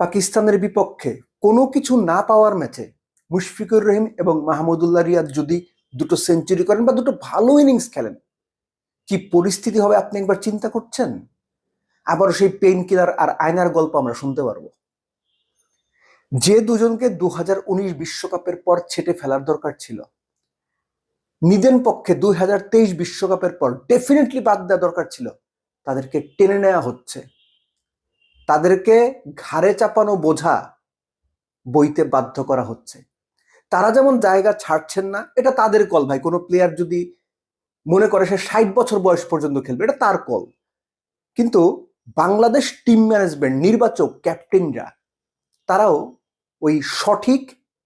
পাকিস্তানের বিপক্ষে কোনো কিছু না পাওয়ার ম্যাচে মুশফিকুর রহিম এবং মাহমুদুল্লাহ রিয়াদ যদি দুটো সেঞ্চুরি করেন বা দুটো ভালো ইনিংস খেলেন, কি পরিস্থিতি হবে আপনি একবার চিন্তা করছেন? আবার সেই পেইন কিলার আর আয়নার গল্প আমরা শুনতে পারব। যে দুজনকে দু বিশ্বকাপের পর ছেটে ফেলার দরকার ছিল, নিদেন পক্ষে দুই বিশ্বকাপের পর ডেফিনেটলি বাদ দেওয়া দরকার ছিল, তাদেরকে টেনে নেওয়া হচ্ছে। তাদেরকে ঘাড়ে চাপানো বোঝা বইতে বাধ্য করা হচ্ছে। তারা যেমন জায়গা ছাড়ছেন না, এটা তাদের কল ভাই। কোনো প্লেয়ার যদি মনে করে সে ষাট বছর বয়স পর্যন্ত খেলবে, এটা তার কল। কিন্তু বাংলাদেশ টিম ম্যানেজমেন্ট নির্বাচক ক্যাপ্টেনরা তারাও ওই সঠিক,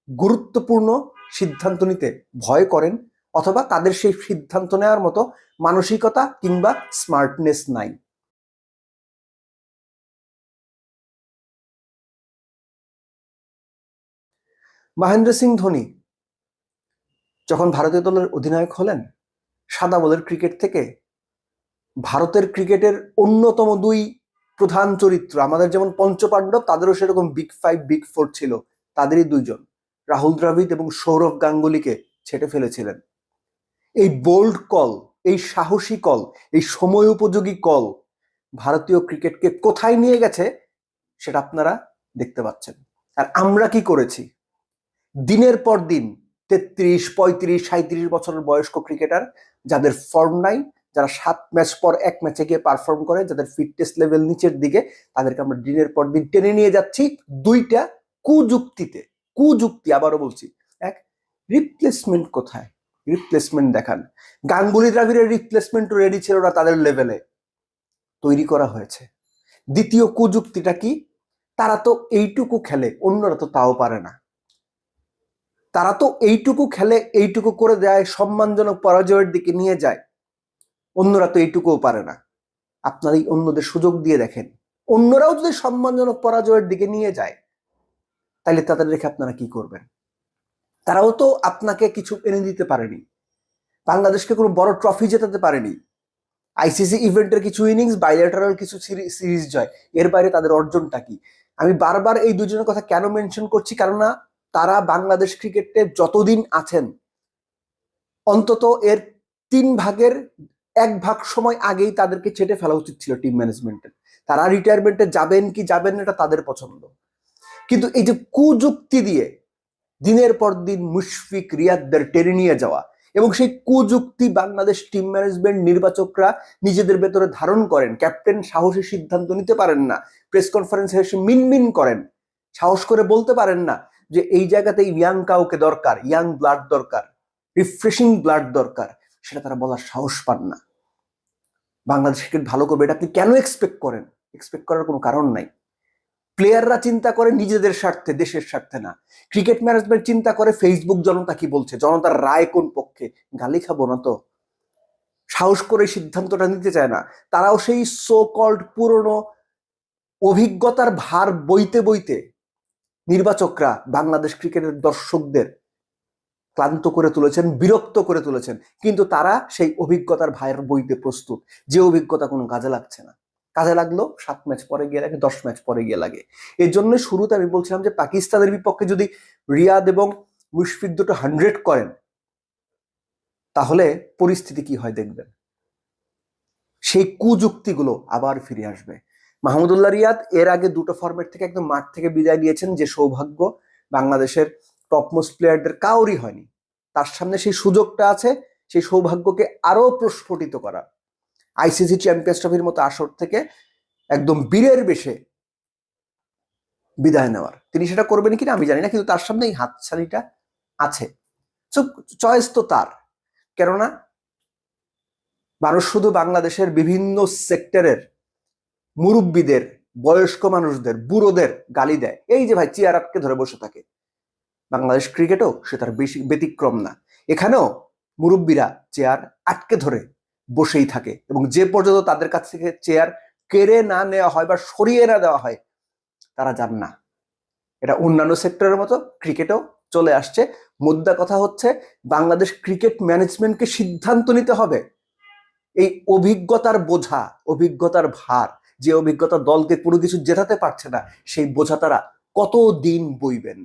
গুরুত্বপূর্ণ সিদ্ধান্ত নিতে ভয় করেন অথবা তাদের সেই সিদ্ধান্ত নেওয়ার মতো মানসিকতা কিংবা স্মার্টনেস নাই। মহেন্দ্র সিং ধোনি যখন ভারতীয় দলের অধিনায়ক হলেন, সাদা বলের ক্রিকেট থেকে ভারতের ক্রিকেটের অন্যতম দুই প্রধান চরিত্র, আমাদের যেমন পঞ্চপাণ্ডব, তাদেরও সেরকম বিগ ফাইভ বিগ ফোর ছিল, তাদেরই দুইজন, রাহুল দ্রাবিড এবং সৌরভ গাঙ্গুলিকে ছেটে ফেলেছিলেন। এই বোল্ড কল এই সাহসী কল এই সময় উপযোগী কল ভারতীয় ক্রিকেটকে কোথায় নিয়ে গেছে, সেটা আপনারা দেখতে পাচ্ছেন। আর আমরা কি করেছি? দিনের পর দিন তেত্রিশ, পঁয়ত্রিশ সাঁত্রিশ বছরের বয়স্ক ক্রিকেটার যাদের ফর্ম নাই, যারা সাত ম্যাচ পর এক ম্যাচে গিয়ে পারফর্ম করে, যাদের ফিটনেস লেভেল নিচের দিকে, তাদেরকে আমরা দিনের পর দিন টেনে নিয়ে যাচ্ছি দুইটা কুযুক্তিতে। কুযুক্তি, আবারও বলছি, এক রিপ্লেসমেন্ট কোথায়? রিপ্লেসমেন্ট দেখান। গাঙ্গুলি দ্রাবিড়ের রিপ্লেসমেন্টও রেডি ছিল না তাদের লেভেলে তৈরি করা হয়েছে। দ্বিতীয় কুযুক্তিটা কি? তারা তো এইটুকু খেলে, অন্যরা তো তাও পারে না। তারা তো এইটুকু খেলে, এইটুকু করে দেয়, সম্মানজনক পরাজয়ের দিকে নিয়ে যায়। অন্যরা তো এইটুকুও পারে না। আপনার এই অন্যদের সুযোগ দিয়ে দেখেন। অন্যরাও যদি সম্মানজনক পরাজয়ের দিকে নিয়ে যায়, তাহলে তাদের রেখে আপনারা কি করবেন? তারাও তো আপনাকে কিছু এনে দিতে পারেনি। বাংলাদেশকে কোনো বড় ট্রফি জেতাতে পারেনি। আইসিসি ইভেন্টের কিছু ইনিংস বাইলেটারাল কিছু সিরিজ জয়। এর বাইরে তাদের অর্জনটা কি? আমি বারবার এই দুজনের কথা কেন মেনশন করছি? কারণ না তারা বাংলাদেশ ক্রিকেটে যতদিন আছেন, অন্তত এর তিন ভাগের এক ভাগ সময় আগেই তাদেরকে ছেটে ফেলা উচিত ছিল টিম ম্যানেজমেন্টের তারা রিটায়ারমেন্টে যাবেন কি যাবেন এটা তাদের পছন্দ। কিন্তু এই যে কুযুক্তি দিয়ে দিনের পর দিন মুশফিক, রিয়াদদের টেনে নিয়ে যাওয়া এবং সেই কুযুক্তি বাংলাদেশ টিম ম্যানেজমেন্ট নির্বাচকরা নিজেদের ভেতরে ধারণ করেন ক্যাপ্টেন সাহসী সিদ্ধান্ত নিতে পারেন না প্রেস কনফারেন্সে এসে মিনমিন করেন, সাহস করে বলতে পারেন না যে এই জায়গাতে ইয়াং কাউকে দরকার ইয়াং ব্লাড দরকার রিফ্রেশিং ব্লাড দরকার, সেটা তারা বলার সাহস পান না। বাংলাদেশ ক্রিকেট ভালো করবে, এটা আপনি কেন এক্সপেক্ট করেন? এক্সপেক্ট করার কোনো কারণ নাই। প্লেয়াররা চিন্তা করে নিজেদের স্বার্থে, দেশের স্বার্থে না। ক্রিকেট ম্যানেজমেন্ট চিন্তা করে ফেসবুক জনতা কি বলছে? জনতার রায় কোন পক্ষে? গালি খাব না তো। সাহস করে সিদ্ধান্তটা নিতে চায় না। তারাও সেই সো কল্ড পুরনো অভিজ্ঞতার ভার বইতে বইতে নির্বাচকরা বাংলাদেশ ক্রিকেটের দর্শকদের ক্লান্ত করে তুলেছেন, বিরক্ত করে তুলেছেন। কিন্তু তারা সেই অভিজ্ঞতার ভাইয়ের বইতে প্রস্তুত। যে অভিজ্ঞতা কোনো কাজে লাগছে না। কাজে লাগল, সাত ম্যাচ পরে গিয়ে লাগে, দশ ম্যাচ পরে গিয়ে লাগে। এর জন্য শুরুতে আমি বলছিলাম যে, পাকিস্তানের বিপক্ষে যদি রিয়াদ এবং মুশফিক দুটো হান্ড্রেড করেন, তাহলে পরিস্থিতি কি হয় দেখবেন? সেই কুযুক্তিগুলো আবার ফিরে আসবে। মাহমুদুল্লাহ রিয়াদ এর আগে দুটো ফর্মেট থেকে একদম মাঠ থেকে বিদায় নিয়েছেন, যে সৌভাগ্য বাংলাদেশের টপমোস্ট প্লেয়ারদের কাউরই হয়নি। তার সামনে সেই সুযোগটা আছে, সেই সৌভাগ্যকে আরও প্রস্ফুটিত করা। আইসিসি চ্যাম্পিয়ন্স ট্রফির মতো আসর থেকে একদম বীরের বেশে বিদায় নেওয়ার। তিনি সেটা করবেন কিনা আমি জানি না, কিন্তু তার সামনে এই হাতছানিটা আছে। চয়েস তো তার। কেননা, মানুষ শুধু বাংলাদেশের বিভিন্ন সেক্টরের মুরব্বীদের, বয়স্ক মানুষদের, বুড়োদের গালি দেয়। এই যে ভাই, চেয়ার আটকে ধরে বসে থাকে। বাংলাদেশ ক্রিকেটও সে তার বেশি ব্যতিক্রম না। এখানেও মুরব্বীরা চেয়ার আটকে ধরে বসেই থাকে এবং যে পর্যন্ত তাদের কাছ থেকে চেয়ার কেড়ে না নেওয়া হয় বা সরিয়ে না দেওয়া হয়, তারা যান না। এটা অন্যান্য সেক্টরের মতো ক্রিকেটও চলে আসছে। মুদ্রা কথা হচ্ছে, বাংলাদেশ ক্রিকেট ম্যানেজমেন্টকে সিদ্ধান্ত নিতে হবে। এই অভিজ্ঞতার বোঝা, অভিজ্ঞতার ভার যে অভিজ্ঞতা দলকে কোনো কিছু জেতাতে পারছে না সেই বোঝা তারা কত দিন বইবেন?